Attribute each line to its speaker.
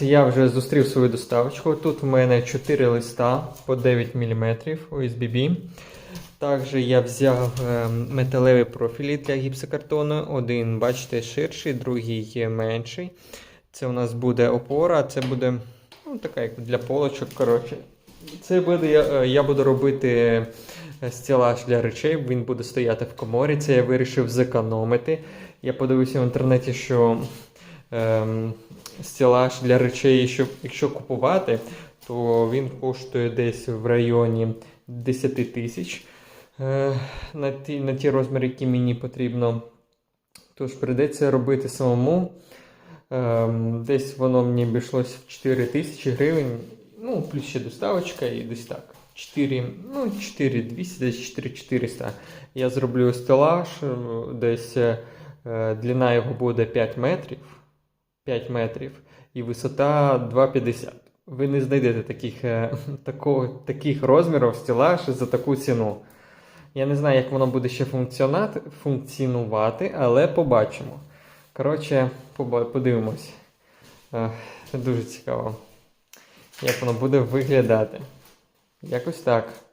Speaker 1: Я вже зустрів свою доставочку. Тут в мене 4 листа по 9 мм USB. Також я взяв е, металеві профілі для гіпсокартону. Один, бачите, ширший, другий менший. Це у нас буде опора, це буде ну, така як для полочок. Коротше. Це буде, я, е, я буду робити е, стелаж для речей, він буде стояти в коморі. Це я вирішив зекономити. Я подивився в інтернеті, що ем, стелаж для речей, щоб, якщо купувати, то він коштує десь в районі 10 тисяч е, на, ті, на ті розміри, які мені потрібно. Тож прийдеться робити самому. Ем, десь воно мені обійшлося в 4 тисячі гривень. Ну, плюс ще доставочка і десь так. 4, ну, 4 200, десь 4 400. Я зроблю стелаж, е, десь е, длина його буде 5 метрів. 5 метрів і висота 2,50. Ви не знайдете таких, е, такого, таких розмірів стелаж за таку ціну. Я не знаю, як воно буде ще функціонувати, але побачимо. Коротше, подивимось. Е, Дуже цікаво, як воно буде виглядати. Якось так.